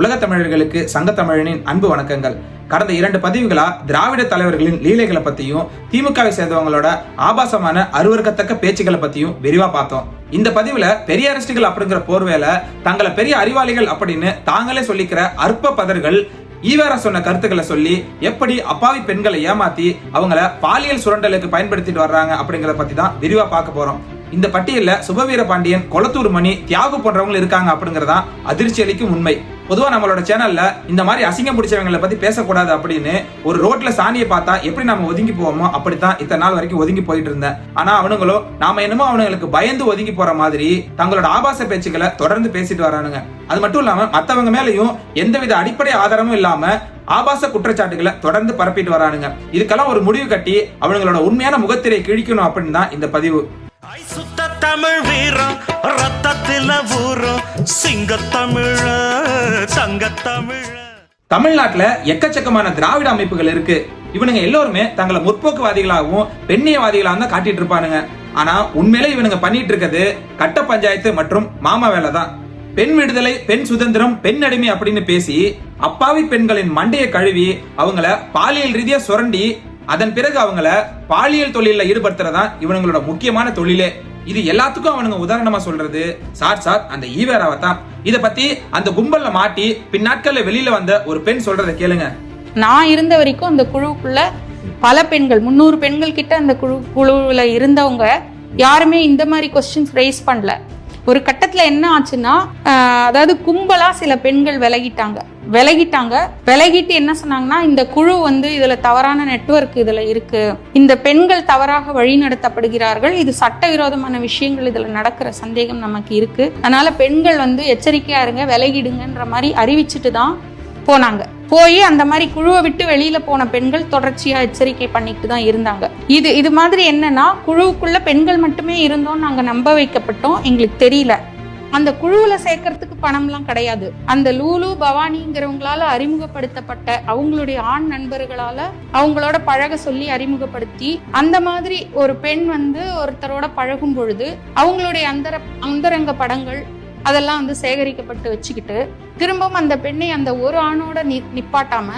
உலக தமிழர்களுக்கு சங்க தமிழனின் அன்பு வணக்கங்கள். கடந்த இரண்டு பதிவுகளா திராவிட தலைவர்களின் லீலைகளை பத்தியும் திமுகவை சேர்ந்தவங்களோட ஆபாசமான அருவருக்கத்தக்க பேச்சுகளை பத்தியும் விரிவா பார்த்தோம். இந்த பதிவுல பெரியாரிஸ்டுகள் அப்படிங்கிற போர்வேல தங்களை பெரிய அறிவாளிகள் அப்படின்னு தாங்களே சொல்லிக்கிற அற்ப பதர்கள் ஈவேரா சொன்ன கருத்துக்களை சொல்லி எப்படி அப்பாவி பெண்களை ஏமாத்தி அவங்கள பாலியல் சுரண்டலுக்கு பயன்படுத்திட்டு வர்றாங்க அப்படிங்கறத பத்தி தான் விரிவா பார்க்க போறோம். இந்த பட்டியல்ல சுபவீர பாண்டியன் கொளத்தூர் மணி தியாகு போன்றவங்க இருக்காங்க அப்படிங்கறதான் அதிர்ச்சி அளிக்கும் உண்மை. பொதுவாக நம்மளோட சேனல்ல இந்த மாதிரி அசிங்கம் பிடிச்சவங்களை பத்தி பேசக்கூடாது அப்படின்னு ஒரு ரோட்ல சாணியை பார்த்தா எப்படி நம்ம ஒதுங்கி போவோமோ அப்படித்தான் இத்தனை நாள் வரைக்கும் ஒதுங்கி போயிட்டு இருந்தேன். ஆனா அவனுங்களோ நாம என்னமோ அவனுங்களுக்கு பயந்து ஒதுங்கி போற மாதிரி தங்களோட ஆபாச பேச்சுக்களை தொடர்ந்து பேசிட்டு வரானுங்க. அது மட்டும் இல்லாம மத்தவங்க மேலேயும் எந்தவித அடிப்படை ஆதாரமும் இல்லாம ஆபாச குற்றச்சாட்டுகளை தொடர்ந்து பரப்பிட்டு வரானுங்க. இதுக்கெல்லாம் ஒரு முடிவு கட்டி அவனுங்களோட உண்மையான முகத்திரை கிழிக்கணும் அப்படின்னு தான் இந்த பதிவு. தமிழ் வீரம் ரத்தத்தில ஊறும். சிங்க தமிழ தங்க தமிழ தமிழ்நாட்டுல எக்கச்சக்கமான திராவிட அமைப்புகள் இருக்கு. இவனுங்க எல்லோருமே தங்களை முற்போக்குவாதிகளாகவும் பெண்ணியவாதிகளாகவும் தான் காட்டிட்டு இருப்பானுங்க. ஆனா உண்மையிலே இவனுங்க பண்ணிட்டு இருக்கிறது கட்ட பஞ்சாயத்து மற்றும் மாமா வேலை தான். பெண் விடுதலை பெண் சுதந்திரம் பெண் அடிமை அப்படின்னு பேசி அப்பாவி பெண்களின் மண்டையை கழுவி அவங்கள பாலியல் ரீதியா சுரண்டி அதன் பிறகு அவங்கள பாலியல் தொழில ஈடுபடுத்துறதா இவனுங்களோட முக்கியமான தொழிலே. இது எல்லாத்துக்கும் அவனுங்க உதாரணமா சொல்றது. சார் சார் அந்த ஈவேராவை தான் இத பத்தி அந்த கும்பல்ல மாட்டி பின்னாட்கள்ல வெளியில வந்த ஒரு பெண் சொல்றதை கேளுங்க. நான் இருந்த வரைக்கும் அந்த குழுவுக்குள்ள பல பெண்கள் முந்நூறு பெண்கள் கிட்ட அந்த குழு குழுவில் இருந்தவங்க யாருமே இந்த மாதிரி கொஸ்டின்ஸ் ரைஸ் பண்ணல. ஒரு கட்டத்துல என்ன ஆச்சுன்னா அதாவது கும்பலா சில பெண்கள் விலகிட்டாங்க. விலகிட்டாங்க. விலகிட்டு என்ன சொன்னாங்கன்னா இந்த குழு வந்து இதுல தவறான நெட்வொர்க் இதுல இருக்கு. இந்த பெண்கள் தவறாக வழிநடத்தப்படுகிறார்கள். இது சட்டவிரோதமான விஷயங்கள் இதுல நடக்கிற சந்தேகம் நமக்கு இருக்கு. அதனால பெண்கள் வந்து எச்சரிக்கையா இருங்க விலகிடுங்கன்ற மாதிரி அறிவிச்சிட்டு தான் போனாங்க. போய் அந்த மாதிரி குழுவை விட்டு வெளியில போன பெண்கள் தொடர்ச்சியா எச்சரிக்கை பண்ணிட்டு தான் இருந்தாங்க. இது இது மாதிரி என்னன்னா குழுவுக்குள்ள பெண்கள் மட்டுமே இருந்தோம் நாங்க நம்ப வைக்கப்பட்டோம். எங்களுக்கு தெரியல. அந்த குழுவுல சேர்க்கறதுக்கு பணம்லாம் கிடையாது. அந்த லூலு பவானிங்கிறவங்களால அறிமுகப்படுத்தப்பட்ட அவங்களுடைய ஆண் நண்பர்களால அவங்களோட பழக சொல்லி அறிமுகப்படுத்தி அந்த மாதிரி ஒரு பெண் வந்து ஒருத்தரோட பழகும் பொழுது அவங்களுடைய அந்தர அந்தரங்க படங்கள் அதெல்லாம் வந்து சேகரிக்கப்பட்டு வச்சுக்கிட்டு திரும்பவும் அந்த பெண்ணை அந்த ஒரு ஆணோட நி நிப்பாட்டாம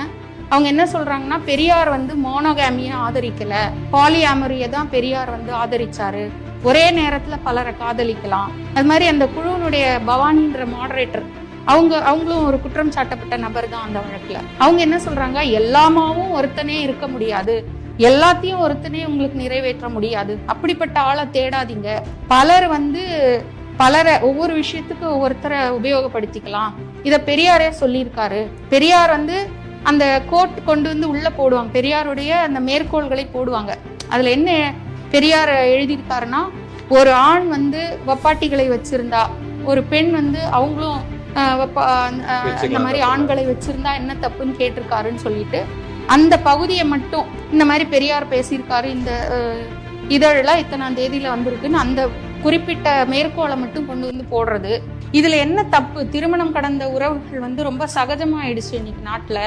அவங்க என்ன சொல்றாங்கன்னா பெரியார் வந்து மோனோகாமியை ஆதரிக்கல. பாலியாமரியை தான் பெரியார் வந்து ஆதரிச்சாரு. ஒரே நேரத்துல பலரை காதலிக்கலாம். அது மாதிரி அந்த குழுவினுடைய பவானின்ற மாடரேட்டர் அவங்க அவங்களும் ஒரு குற்றம் சாட்டப்பட்ட நபர் தான் அந்த வழக்குல. அவங்க என்ன சொல்றாங்க எல்லாமாவும் ஒருத்தனே இருக்க முடியாது. எல்லாத்தையும் ஒருத்தனே உங்களுக்கு நிறைவேற்ற முடியாது. அப்படிப்பட்ட ஆளை தேடாதீங்க. பலர் வந்து பலரை ஒவ்வொரு விஷயத்துக்கு ஒவ்வொருத்தரை உபயோகப்படுத்திக்கலாம். இத பெரியாரே சொல்லியிருக்காரு. பெரியார் வந்து அந்த கோட் கொண்டு வந்து உள்ள போடுவாங்க. பெரியாருடைய அந்த மேற்கோள்களை போடுவாங்க. அதுல என்ன பெரியார் எழுதியிருக்காருன்னா ஒரு ஆண் வந்து வப்பாட்டிகளை வச்சிருந்தா ஒரு பெண் வந்து அவங்களும் இந்த மாதிரி ஆண்களை வச்சிருந்தா என்ன தப்புன்னு கேட்டிருக்காருன்னு சொல்லிட்டு அந்த பகுதியை மட்டும் இந்த மாதிரி பெரியார் பேசியிருக்காரு. இந்த அஹ், இதழில் இத்தனாம் தேதியில வந்திருக்குன்னு அந்த குறிப்பிட்ட மேற்கோளை மட்டும் கொண்டு வந்து போடுறது. இதுல என்ன தப்பு? திருமணம் கடந்த உறவுகள் வந்து ரொம்ப சகஜமாயிடுச்சு இன்னைக்கு நாட்டுல.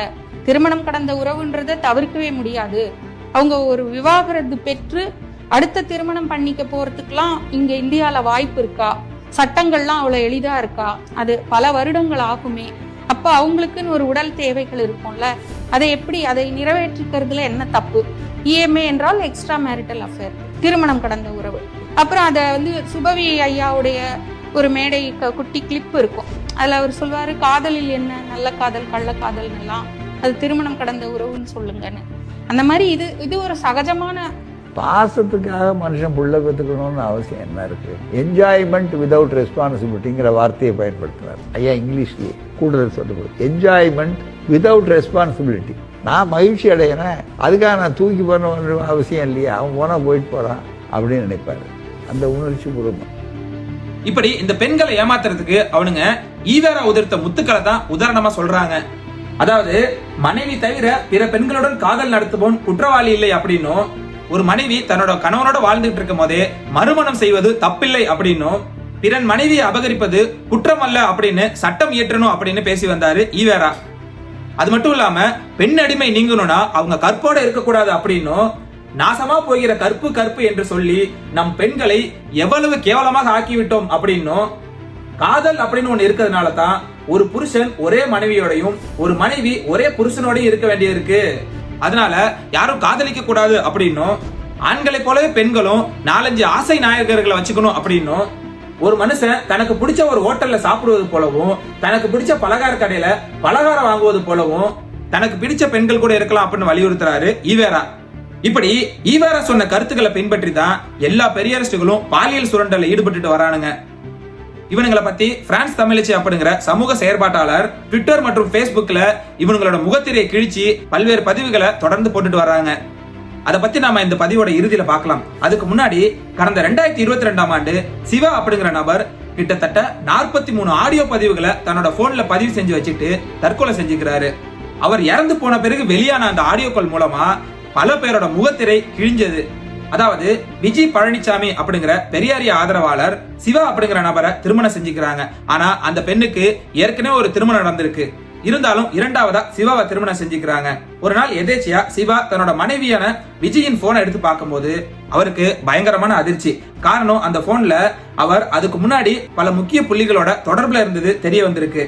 திருமணம் கடந்த உறவுன்றதை தவிர்க்கவே முடியாது. அவங்க ஒரு விவாகரத்து பெற்று அடுத்த திருமணம் பண்ணிக்க போறதுக்கெல்லாம் இங்க இந்தியால வாய்ப்பு இருக்கா? சட்டங்கள்லாம் அவ்வளவு எளிதா இருக்கா? அது பல வருடங்கள் ஆகுமே. அப்ப அவங்களுக்குன்னு ஒரு உடல் தேவைகள் இருக்கும்ல. அதை எப்படி அதை நிறைவேற்றிக்கிறதுல என்ன தப்பு? இஎம்ஏ என்றால் எக்ஸ்ட்ரா மேரிட்டல் அஃபேர் திருமணம் கடந்த உறவு. அப்புறம் அதை வந்து சுபவி ஐயாவுடைய ஒரு மேடை க- குட்டி கிளிப் இருக்கும். அதில் அவர் சொல்வார் காதலில் என்ன? நல்ல காதல் கள்ளக்காதல் எல்லாம் அது திருமணம் கடந்த உறவுன்னு சொல்லுங்கன்னு. அந்த மாதிரி இது இது ஒரு சகஜமான பாசத்துக்காக மனுஷன் புள்ள பெற்றுக்கணும்னு அவசியம் என்ன இருக்கு? என்ஜாய்மெண்ட் விதவுட் ரெஸ்பான்சிபிலிட்டிங்கிற வார்த்தையை பயன்படுத்துறாரு. ஐயா இங்கிலீஷ்லேயே கூடுதல் சொல்லுது என்ஜாய்மெண்ட் விதவுட் ரெஸ்பான்சிபிலிட்டி நான் மகிழ்ச்சி அடையிறேன். அதுக்காக நான் தூக்கி போன அவசியம் இல்லையா. அவன் போனால் போயிட்டு போகிறான் அப்படின்னு நினைப்பாரு. அந்த உணர்ச்சி பூர்வம் இப்படி இந்த பெண்களை ஏமாத்துறதுக்கு அவனுங்க ஈவேரா உதிர்த்த முத்துக்களை தான் உதாரணமா சொல்றாங்க. அதாவது மனைவி தவிர பிற பெண்களுடன் காதல் நடத்துபவன் குற்றவாளி இல்லை அப்படின்னும் ஒரு மனைவி தன்னோட கணவனோட வாழ்ந்துட்டு இருக்கும் போதே மறுமணம் செய்வது தப்பில்லை அப்படின்னும் பிறன் மனைவியை அபகரிப்பது குற்றம் அல்ல அப்படின்னு சட்டம் இயற்றணும் அப்படின்னு பேசி வந்தாரு ஈவேரா. அது மட்டும் இல்லாம பெண் அடிமை நீங்கணும்னா அவங்க கற்போட இருக்கக்கூடாது அப்படின்னும் நாசமா போகிற கற்பு கற்பு என்று சொல்லி நம் பெண்களை எவ்வளவு கேவலமாக ஆக்கிவிட்டோம் அப்படின்னும் காதல் அப்படின்னு ஒண்ணு இருக்கிறதுனால தான் ஒரு புருஷன் ஒரே மனைவியோடையும் ஒரு மனைவி ஒரே புருஷனோடையும் இருக்க வேண்டியிருக்கு அதனால யாரும் காதலிக்க கூடாது அப்படின்னும் ஆண்களைப் போலவே பெண்களும் நாலஞ்சு ஆசை நாயகர்களை வச்சுக்கணும் அப்படின்னும் ஒரு மனுஷன் தனக்கு பிடிச்ச ஒரு ஹோட்டல்ல சாப்பிடுவது போலவும் தனக்கு பிடிச்ச பலகார கடையில பலகாரம் வாங்குவது போலவும் தனக்கு பிடிச்ச பெண்கள் கூட இருக்கலாம் அப்படின்னு வலியுறுத்துறாரு ஈவேரா. இப்படி ஈவேரா சொன்ன கருத்துக்களை பின்பற்றி தான் எல்லா பெரியாரிஸ்டுகளும் பாலியல் சுரண்டல ஈடுபட்டுட்டு வரானுங்க. இவனுங்களை பத்தி பிரான்ஸ் தமிழச்சி அப்படிங்கிற சமூக செயற்பாட்டாளர் ட்விட்டர் மற்றும் பேஸ்புக்ல இவங்களோட முகத்திரையை கிழிச்சு பல்வேறு பதிவுகளை தொடர்ந்து போட்டுட்டு வராங்க. அதை பத்தி நாம இந்த பதிவோட இறுதியில பார்க்கலாம். அதுக்கு முன்னாடி கடந்த ரெண்டாயிரத்தி இருபத்தி ரெண்டாம் ஆண்டு சிவா அப்படிங்கிற நபர் கிட்டத்தட்ட நாற்பத்தி மூணு ஆடியோ பதிவுகளை தன்னோட போன்ல பதிவு செஞ்சு வச்சுட்டு தற்கொலை செஞ்சுக்கிறாரு. அவர் இறந்து போன பிறகு வெளியான அந்த ஆடியோக்கள் மூலமா பல பேரோட முகத்திரை கிழிஞ்சது. அதாவது விஜய் பழனிசாமி அப்படிங்கிற பெரியாரிய ஆதரவாளர் சிவா அப்படிங்கிற நபரை திருமணம் செஞ்சுக்கிறாங்க. ஆனா அந்த பெண்ணுக்கு ஏற்கனவே ஒரு திருமணம் நடந்திருக்கு. இருந்தாலும் இரண்டாவதா சிவாவை திருமணம் செஞ்சுக்கிறாங்க. ஒரு நாள் எதேச்சியா சிவா தன்னோட மனைவியான விஜயின் போனை எடுத்து பார்க்கும்போது அவருக்கு பயங்கரமான அதிர்ச்சி. காரணம் அந்த போன்ல அவர் அதுக்கு முன்னாடி பல முக்கிய புள்ளிகளோட தொடர்புல இருந்தது தெரிய வந்திருக்கு.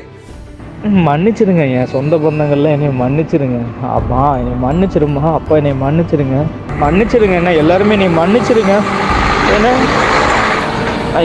மன்னிச்சிடுங்க என் சொந்த பந்தங்கள்லாம் என்னை மன்னிச்சிடுங்க அப்பா என்னை மன்னிச்சிடுமா அப்பா என்னை மன்னிச்சிடுங்க மன்னிச்சிடுங்க என்ன? எல்லாருமே என்னை மன்னிச்சிடுங்க ஏன்னா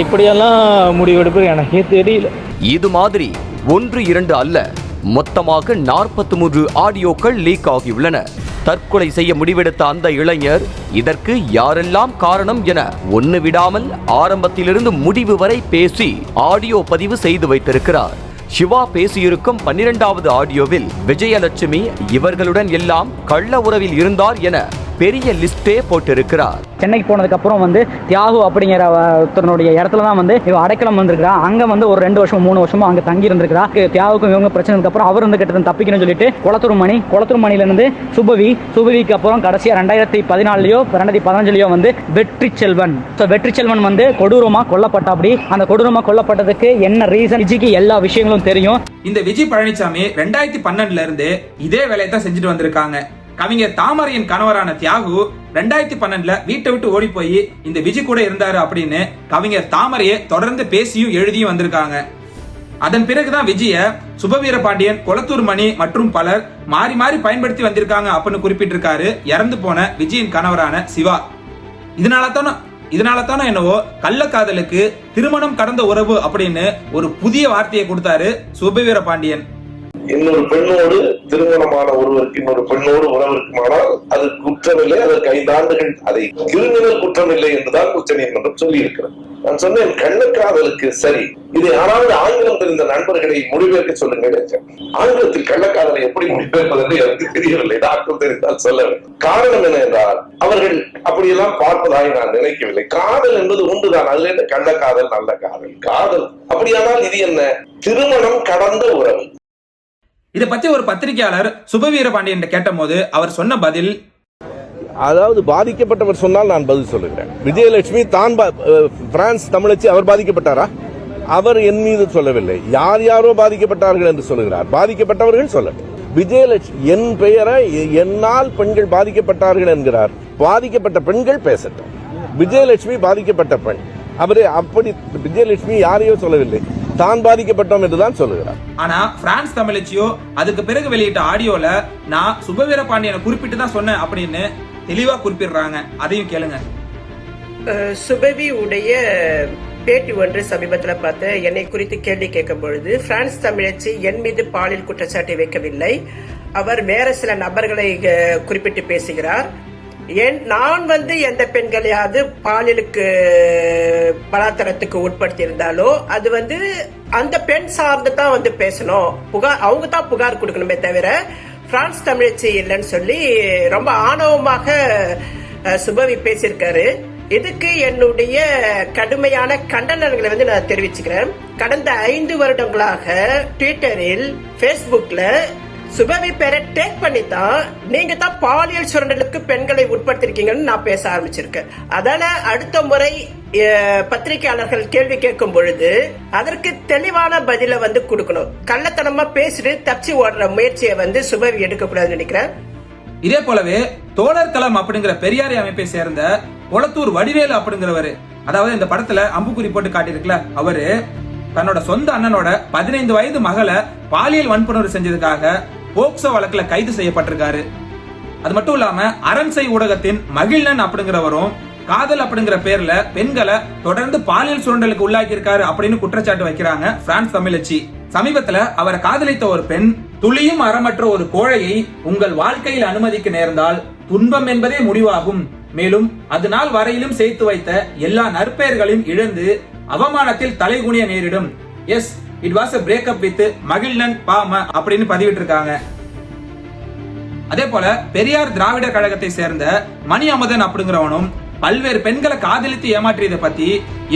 இப்படியெல்லாம் முடிவெடுப்பது எனக்கே தெரியல. இது மாதிரி ஒன்று இரண்டு அல்ல மொத்தமாக நாற்பத்தி மூன்று ஆடியோக்கள் லீக் ஆகியுள்ளன. தற்கொலை செய்ய முடிவெடுத்த அந்த இளைஞர் இதற்கு யாரெல்லாம் காரணம் என ஒன்று விடாமல் ஆரம்பத்திலிருந்து முடிவு வரை பேசி ஆடியோ பதிவு செய்து வைத்திருக்கிறார். சிவா பேசியிருக்கும் பன்னிரெண்டாவது ஆடியோவில் விஜயலட்சுமி இவர்களுடன் எல்லாம் கள்ள உறவில் இருந்தார் என பெரிய லிஸ்டே போட்டிருக்கிறார். சென்னைக்கு போனதுக்கப்புறம் வந்து தியாகு அப்படிங்கிற ஒருத்தனுடைய இடத்துல தான் வந்து இவ அடைக்கலம் வந்திருக்கிறா. அங்கே வந்து ஒரு ரெண்டு வருஷம் மூணு வருஷமா அங்கே தங்கி இருந்திருக்கிறா தியாகுக்கும் இவங்க பிரச்சனைக்கு அப்புறம் அவர் வந்து கிட்ட தப்பிக்கணும்னு சொல்லிட்டு குளத்தூர் மணி குளத்தூர் மணிலேருந்து சுபவி சுபவிக்கு அப்புறம் கடைசியாக ரெண்டாயிரத்தி பதினாலுலையோ ரெண்டாயிரத்தி பதினஞ்சுலையோ வந்து வெற்றி செல்வன். ஸோ வெற்றி செல்வன் வந்து கொடூரமாக கொல்லப்பட்டாப்படி அந்த கொடூரமாக கொல்லப்பட்டதுக்கு என்ன ரீசன் விஜய்க்கு எல்லா விஷயங்களும் தெரியும். இந்த விஜய் பழனிசாமி ரெண்டாயிரத்தி பன்னெண்டுல இருந்து இதே வேலையை தான் செஞ்சுட்டு வந்திருக்காங்க. கவிஞர் தாமரையின் கணவரான தியாகு ரெண்டாயிரத்தி பன்னெண்டுல வீட்டை விட்டு ஓடி போய் இந்த விஜய் கூட இருந்தாரு அப்படின்னு கவிஞர் தாமரையை தொடர்ந்து பேசியும் எழுதியும் வந்திருக்காங்க. அதன் பிறகுதான் விஜய சுபவீர பாண்டியன் கொளத்தூர் மணி மற்றும் பலர் மாறி மாறி பயன்படுத்தி வந்திருக்காங்க அப்படின்னு குறிப்பிட்டிருக்காரு. இறந்து போன விஜயின் கணவரான சிவா. இதனால தானே இதனால தானே என்னவோ கள்ளக்காதலுக்கு திருமணம் கடந்த உறவு அப்படின்னு ஒரு புதிய வார்த்தையை கொடுத்தாரு சுபவீர பாண்டியன். இன்னொரு பெண்ணோடு திருமணமான ஒருவருக்கு இன்னொரு பெண்ணோடு உறவு இருக்குமானால் அது குற்றமில்லை அதற்கு ஐந்து ஆண்டுகள் அதை கிரிமினல் குற்றமில்லை என்றுதான் உச்ச நீதிமன்றம் சொல்லி இருக்கிறது நான் சொன்னேன் கள்ளக்காதலுக்கு சரி. இது யாராவது ஆங்கிலம் தெரிந்த நண்பர்களை மொழிபெயர்க்க சொல்லுங்கள் ஆங்கிலத்தில் கள்ளக்காதலை எப்படி மொழிபெயர்ப்பது என்று எனக்கு தெரியவில்லை. டாக்டர் தெரிந்தால் சொல்ல வேண்டும். காரணம் என்ன என்றால் அவர்கள் அப்படியெல்லாம் பார்ப்பதாக நான் நினைக்கவில்லை. காதல் என்பது ஒன்றுதான். அதுல என்ன கள்ளக்காதல் நல்ல காதல்? காதல். அப்படியானால் இது என்ன? திருமணம் கடந்த உறவு. இதை பத்தி ஒரு பத்திரிகையாளர் சுபவீர பாண்டியன் கேட்டபோது அவர் சொன்ன பதில் அதாவது பாதிக்கப்பட்டவர் சொன்னால் நான் பதில் சொல்லுகிறேன். விஜயலட்சுமி தான் பா- பிரான்ஸ் தமிழச்சி அவர் பாதிக்கப்பட்டாரா? அவர் என் மீது சொல்லவில்லை. யார் யாரோ பாதிக்கப்பட்டார்கள் என்று சொல்லுகிறார். பாதிக்கப்பட்டவர்கள் சொல்லட்டும். விஜயலட்சுமி என் பெயரை என்னால் பெண்கள் பாதிக்கப்பட்டார்கள் என்கிறார். பாதிக்கப்பட்ட பெண்கள் பேசட்டும். விஜயலட்சுமி பாதிக்கப்பட்ட பெண். அவரே அப்படி விஜயலட்சுமி யாரையோ சொல்லவில்லை. தான் பாதிக்கப்பட்டோம் என்றுதான் சொல்லுகிறார். ஆனா பிரான்ஸ் தமிழச்சியோ அதுக்கு பிறகு வெளியிட்ட ஆடியோல நான் சுபவீர பாண்டியனை குறிப்பிட்டு தான் சொன்னேன் அப்படின்னு தெளிவா குறிப்பிடுறாங்க. அதையும் கேளுங்க. சுபவி உடைய பேட்டி ஒன்று சமீபத்தில் பார்த்து என்னை குறித்து கேள்வி கேட்கும் பொழுது பிரான்ஸ் தமிழச்சி என் மீது பாலியல் குற்றச்சாட்டை வைக்கவில்லை. அவர் வேற சில நபர்களை குறிப்பிட்டு பேசுகிறார். என் நான் வந்து எந்த பெண்களையாவது பாலியலுக்கு பலாத்தரத்துக்கு உட்படுத்தி இருந்தாலோ அது வந்து அந்த பெண் சார்ந்து தான் வந்து பேசணும். புகார் அவங்க தான் புகார் கொடுக்கணுமே தவிர பிரான்ஸ் தமிழச்சி இல்லைன்னு சொல்லி ரொம்ப ஆணவமாக சுபவி பேசியிருக்காரு. இதுக்கு என்னுடைய கடுமையான கண்டனங்களை வந்து நான் தெரிவிச்சுக்கிறேன். கடந்த ஐந்து வருடங்களாக ட்விட்டரில் பேஸ்புக்ல சுபவி பேரை டேக் பண்ணி தான் நீங்க தான் பாலியல் சுரண்டலுக்கு பெண்களை உட்படுத்திருக்கீங்கன்னு நான் பேச ஆரம்பிச்சிருக்கேன். அதால அடுத்த முறை பத்திரிகையாளர்கள் கேள்வி கேட்கும் பொழுது அதற்கு தெளிவான பதில வந்து கொடுக்கணும். கள்ளத்தனமா பேசிட்டு தப்பிச்சு ஓடுற முயற்சியை வந்து சுபவி எடுக்கக்கூடாதுன்னு நினைக்கிறேன். இதே போலவே தோழர் களம் அப்படிங்கிற பெரியாரி அமைப்பை சேர்ந்த கொளத்தூர் வடிவேலு அப்படிங்கிறவரு அதாவது இந்த படத்துல அம்புக்குறி போட்டு காட்டியிருக்கல அவரு தன்னோட சொந்த அண்ணனோட பதினைந்து வயது மகளை பாலியல் வன்புணர்வு செஞ்சதுக்காக போக்சோ வழக்குல கைது செய்யப்பட்டிருக்காரு. அது மட்டும் இல்லாம அரண்சை ஊடகத்தின் மகிழ்நன் அப்படிங்கிறவரும் காதல் அப்படிங்கிற பேர்ல பெண்களை தொடர்ந்து பாலியல் சுரண்டலுக்கு உள்ளாக்கி இருக்காரு அப்படின்னு குற்றச்சாட்டு வைக்கிறாங்க பிரான்ஸ் தமிழச்சி. சமீபத்துல அவரை காதலித்த ஒரு பெண் துளியும் அறமற்ற ஒரு கோழையை உங்கள் வாழ்க்கையில் அனுமதிக்க நேர்ந்தால் துன்பம் என்பதே முடிவாகும். மேலும் அது நாள் வரையிலும் சேர்த்து வைத்த எல்லா நற்பெயர்களையும் இழந்து அவமானத்தில் தலைகுனிய நேரிடும். Yes. It was a breakup with Magizhnan பாம அப்படின்னு பதிவிட்டிருக்காங்க. அதே போல பெரியார் திராவிடர் கழகத்தை சேர்ந்த மணி அமுதன் அப்படிங்கிறவனும் பல்வேறு பெண்களை காதலித்து ஏமாற்றியதை பத்தி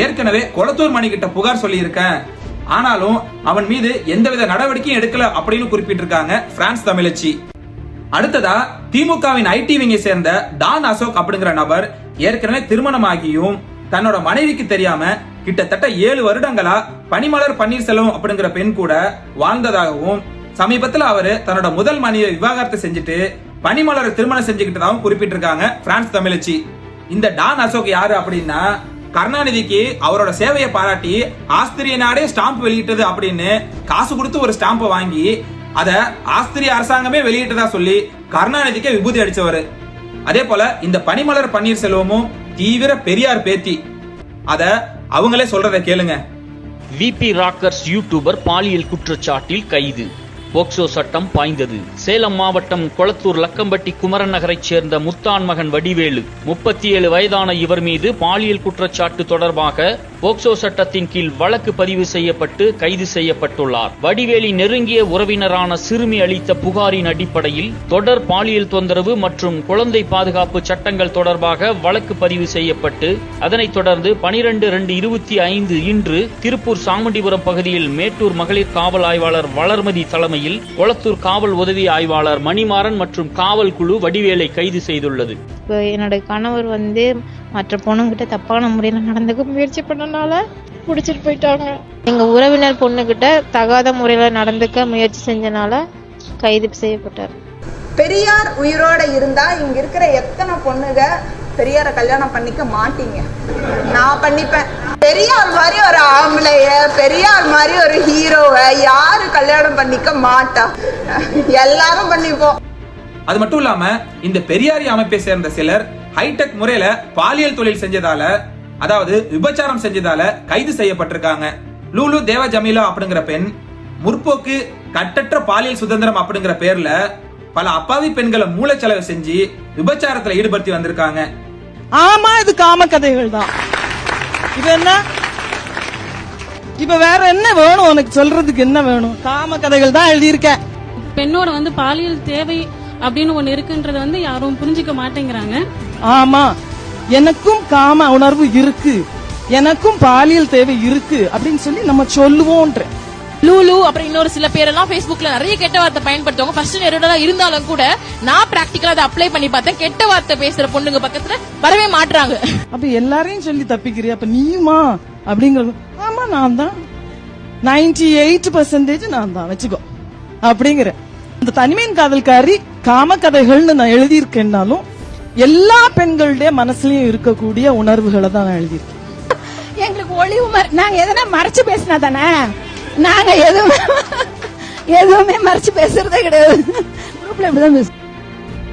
ஏற்கனவே கொளத்தூர் மணி கிட்ட புகார் சொல்லியிருக்கேன். ஆனாலும் அவன் மீது எந்தவித நடவடிக்கையும் எடுக்கல அப்படின்னு குறிப்பிட்டிருக்காங்க பிரான்ஸ் தமிழச்சி. அடுத்ததா திமுகவின் ஐடி விங்கை சேர்ந்த டான் அசோக் அப்படிங்கிற நபர் ஏற்கனவே திருமணமாகியும் தன்னோட மனைவிக்கு தெரியாம கிட்டத்தட்ட ஏழு வருடங்களா பனிமலர் பன்னீர்செல்வம் அப்படிங்கிற பெண் கூட வாழ்ந்ததாகவும் சமீபத்தில் அவரு தன்னோட முதல் மனைவியை விவாகரத்தை செஞ்சுட்டு பனிமலரை திருமணம் செஞ்சுக்கிட்டதாகவும் குறிப்பிட்டிருக்காங்க பிரான்ஸ் தமிழச்சி. இந்த டான் அசோக் யாரு அப்படின்னா கருணாநிதிக்கு அவரோட சேவையை பாராட்டி ஆஸ்திரிய நாடே ஸ்டாம்ப் வெளியிட்டது அப்படின்னு காசு கொடுத்து ஒரு ஸ்டாம்பை வாங்கி அதை ஆஸ்திரிய அரசாங்கமே வெளியிட்டதா சொல்லி கருணாநிதிக்கு விபூதி அடிச்சவர். அதே போல இந்த பனிமலர் பன்னீர்செல்வமும் தீவிர பெரியார் பேத்தி. அத அவங்களே சொல்றதை கேளுங்க. விபி ராக்கர்ஸ் யூடியூபர் பாலியல் குற்றச்சாட்டில் கைது. போக்சோ சட்டம் பாய்ந்தது. சேலம் மாவட்டம் கொளத்தூர் லக்கம்பட்டி குமரன் நகரைச் சேர்ந்த முத்தான் மகன் வடிவேலு முப்பத்தி ஏழு வயதான இவர் மீது பாலியல் குற்றச்சாட்டு தொடர்பாக போக்சோ சட்டத்தின் கீழ் வழக்கு பதிவு செய்யப்பட்டு கைது செய்யப்பட்டுள்ளார். வடிவேலி நெருங்கிய உறவினரான சிறுமி அளித்த புகாரின் அடிப்படையில் தொடர் பாலியல் தொந்தரவு மற்றும் குழந்தை பாதுகாப்பு சட்டங்கள் தொடர்பாக வழக்கு பதிவு செய்யப்பட்டு அதனைத் தொடர்ந்து பனிரெண்டு ரெண்டு இருபத்தி ஐந்து இன்று திருப்பூர் சாமுண்டிபுரம் பகுதியில் மேட்டூர் மகளிர் காவல் ஆய்வாளர் வளர்மதி தலைமையில் கொளத்தூர் காவல் உதவி ஆய்வாளர் மணிமாறன் மற்றும் காவல் குழு வடிவேலை கைது செய்துள்ளது. இப்போ என்னோட கணவர் வந்து மற்ற பொண்ணுங்கிட்ட தப்பான முறையில் நடந்துக்க முயற்சி பண்ணனால பிடிச்சிட்டு போயிட்டாங்க. எங்கள் உறவினர் பொண்ணுகிட்ட தகாத முறையில் நடந்துக்க முயற்சி செஞ்சனால கைது செய்யப்பட்டார். பெரியார் உயிரோட இருந்தா இங்க இருக்கிற எத்தனை பொண்ணுங்க பெரியார கல்யாணம் பண்ணிக்க மாட்டீங்க. நான் பண்ணிப்பேன். பெரியார் மாதிரி ஒரு ஆம்பளைய பெரியார் மாதிரி ஒரு ஹீரோவை யாரு கல்யாணம் பண்ணிக்க மாட்டா? எல்லாரும் பண்ணிப்போம். அது மட்டும் இல்லாம இந்த பெரியாரி அமைப்பை சேர்ந்த சிலர் ஹைடெக் முறையில பாலியல் தொழில் செஞ்சதால அதாவது விபச்சாரம் செஞ்சதால கைது செய்யப்பட்டிருக்காங்க. லூலு தேவ ஜமீலா அப்படிங்கிற பெண் முற்போக்கு கட்டற்ற பாலியல் சுதந்திரம் அப்படிங்கிற பேர்ல பல அப்பாவி பெண்களை மூளைச்சலவை செஞ்சு விபச்சாரத்துல ஈடுபடுத்தி வந்திருக்காங்க. ஆமா இது காம கதைகள் தான். இது என்ன? இப்ப வேற என்ன வேணும்? உனக்கு சொல்றதுக்கு என்ன வேணும்? காம கதைகள் தான் எழுதியிருக்கேன் பெண்ணோட வந்து பாலியல் தேவை அப்படின்னு ஒண்ணு இருக்குன்றத வந்து யாரும் புரிஞ்சுக்க மாட்டேங்கிறாங்க. ஆமா. எனக்கும் காம உணர்வு இருக்கு. எனக்கும் பாலியல் தேவை இருக்கு அப்படின்னு சொல்லி நம்ம சொல்லுவோன்ற லூலு அப்புறம் இன்னொரு சில பேர் எல்லாம் Facebookல நிறைய கெட்ட வார்த்தை பயன்படுத்துவாங்க. ஃபர்ஸ்ட் நேரோட இருந்தாலும் கூட நான் பிராக்டிகலா அதை அப்ளை பண்ணி பார்த்தேன். கெட்ட வார்த்தை பேசுற பொண்ணுங்க பக்கத்துல வரவே மாட்றாங்க. அப்ப எல்லாரையும் சொல்லி தப்பிக்கிறியா? அப்ப நீயுமா? அப்படிங்கிற ஆமா நான் தான். நைன்டி எயிட் பர்சன்டேஜ் நான் தான். வச்சுக்கோ. அப்படிங்கிற. இந்த தனிமையின் காதல்காரி காம கதைகள்னு நான் எழுதியிருக்கேன்னாலும் எல்லா பெண்களுடைய மனசுலயும் இருக்கக்கூடிய உணர்வுகளை தான் நான் எழுதியிருக்கேன். எங்களுக்கு ஒளிவு மறை- நாங்க எதனா மறைச்சு பேசினா தானே? நாங்க எதுவுமே எதுவுமே மறைச்சு பேசுறதே கிடையாது. குரூப்ல இப்படிதான் பேசுவோம்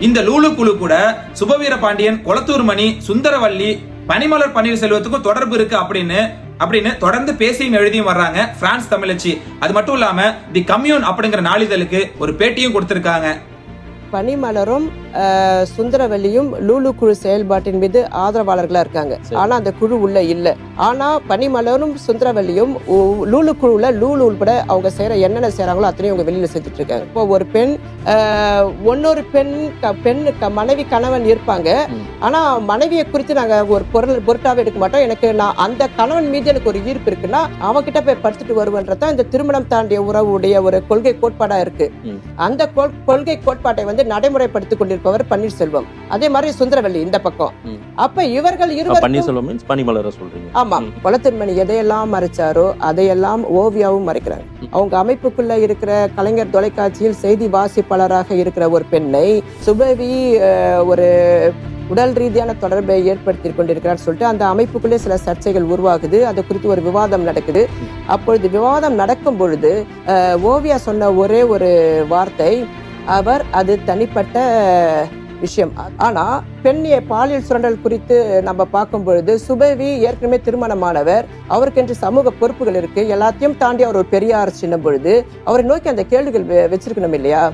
இந்த லூலு குழு கூட சுபவீர பாண்டியன் கொளத்தூர் மணி சுந்தரவல்லி பனிமலர் பன்னீர்செல்வத்துக்கும் தொடர்பு இருக்கு அப்படின்னு அப்படின்னு தொடர்ந்து பேசியும் எழுதியும் வர்றாங்க பிரான்ஸ் தமிழச்சி. அது மட்டும் இல்லாம தி கம்யூன் அப்படிங்கிற நாளிதழுக்கு ஒரு பேட்டியும் கொடுத்திருக்காங்க. பனிமலரும் சுந்தரவல்லியும் லூலு குழு செயல்பாட்டின் மீது ஆதரவாளர்களா இருக்காங்க. ஆனா அந்த குழு உள்ள இல்ல. ஆனா பனிமலரும் சுந்தரவல்லியும் லூலு குழுல லூலு உள்பட அவங்க செய்யற என்னென்ன செய்றாங்களோ அத்தனையும் அவங்க வெளியில செஞ்சுட்டு இருக்காங்க. இப்போ ஒரு பெண் அஹ், இன்னொரு பெண் பெண் மனைவி கணவன் இருப்பாங்க. ஆனா மனைவியை குறித்து நாங்க ஒரு பொருள் பொருட்டாவே எடுக்க மாட்டோம். எனக்கு நான் அந்த கணவன் மீது எனக்கு ஒரு ஈர்ப்பு இருக்குன்னா அவகிட்ட போய் படுத்துட்டு வருவன்றதான் இந்த திருமணம் தாண்டிய உறவுடைய ஒரு கொள்கை கோட்பாடா இருக்கு. அந்த கொள்- கொள்கை கோட்பாட்டை வந்து நடைமுறைப்படுத்திக் கொண்டிருப்பவர் பன்னீர்செல்வம். அதே மாதிரி சுந்தரவல்லி இந்த பக்கம். அப்ப இவர்கள் இருவர் பன்னீர்செல்வம் மீன்ஸ் பனிமலரை சொல்றீங்க. ஆமா. குளத்தின்மணி எதையெல்லாம் மறைச்சாரோ அதையெல்லாம் ஓவியாவும் மறைக்கிறாங்க அவங்க அமைப்புக்குள்ள இருக்கிற கலைஞர் தொலைக்காட்சியில் செய்தி வாசிப்பாளராக இருக்கிற ஒரு பெண்ணை சுபவி ஒரு உடல் ரீதியான தொடர்பை ஏற்படுத்தி கொண்டிருக்கிறார் சொல்லிட்டு அந்த அமைப்புக்குள்ளே சில சர்ச்சைகள் உருவாகுது. அது குறித்து ஒரு விவாதம் நடக்குது. அப்பொழுது விவாதம் நடக்கும் பொழுது ஓவியா சொன்ன ஒரே ஒரு வார்த்தை அவர் அது தனிப்பட்ட விஷயம். ஆனா பெண்ணிய பாலியல் சுரண்டல் குறித்து நம்ம பார்க்கும் பொழுது சுபவி ஏற்கனவே திருமணமானவர். அவருக்கென்று சமூக பொறுப்புகள் இருக்கு. எல்லாத்தையும் தாண்டி அவர் ஒரு பெரியார் சின்னும் பொழுது அவரை நோக்கி அந்த கேள்விகள் வெ- வச்சிருக்கணும் இல்லையா?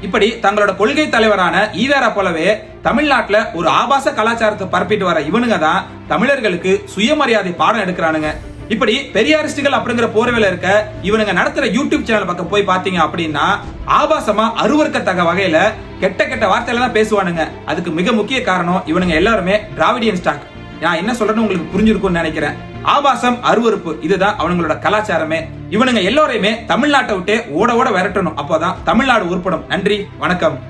இப்படி தங்களோட கொள்கை தலைவரான ஈவேரா போலவே தமிழ்நாட்டுல ஒரு ஆபாச கலாச்சாரத்தை பரப்பிட்டு வர இவனுங்க தான் தமிழர்களுக்கு சுயமரியாதை பாடம் எடுக்கிறானுங்க. இப்படி பெரியாரிஸ்டுகள் அப்படிங்கிற போர்வையில இருக்க இவனுங்க நடத்துற யூடியூப் சேனல் பக்கம் போய் பாத்தீங்க அப்படின்னா ஆபாசமா அருவருக்கத்தக்க வகையில கெட்ட கெட்ட வார்த்தையில தான் பேசுவானுங்க. அதுக்கு மிக முக்கிய காரணம் இவனுங்க எல்லாருமே டிராவிடியன் ஸ்டாக் நான் என்ன சொல்றேன்னு உங்களுக்கு புரிஞ்சிருக்கும்னு நினைக்கிறேன். ஆபாசம் அருவருப்பு இதுதான் அவனுங்களோட கலாச்சாரமே. இவனுங்க எல்லோரையுமே தமிழ்நாட்டை விட்டே ஓட ஓட விரட்டணும். அப்போதான் தமிழ்நாடு உருப்படும். நன்றி வணக்கம்.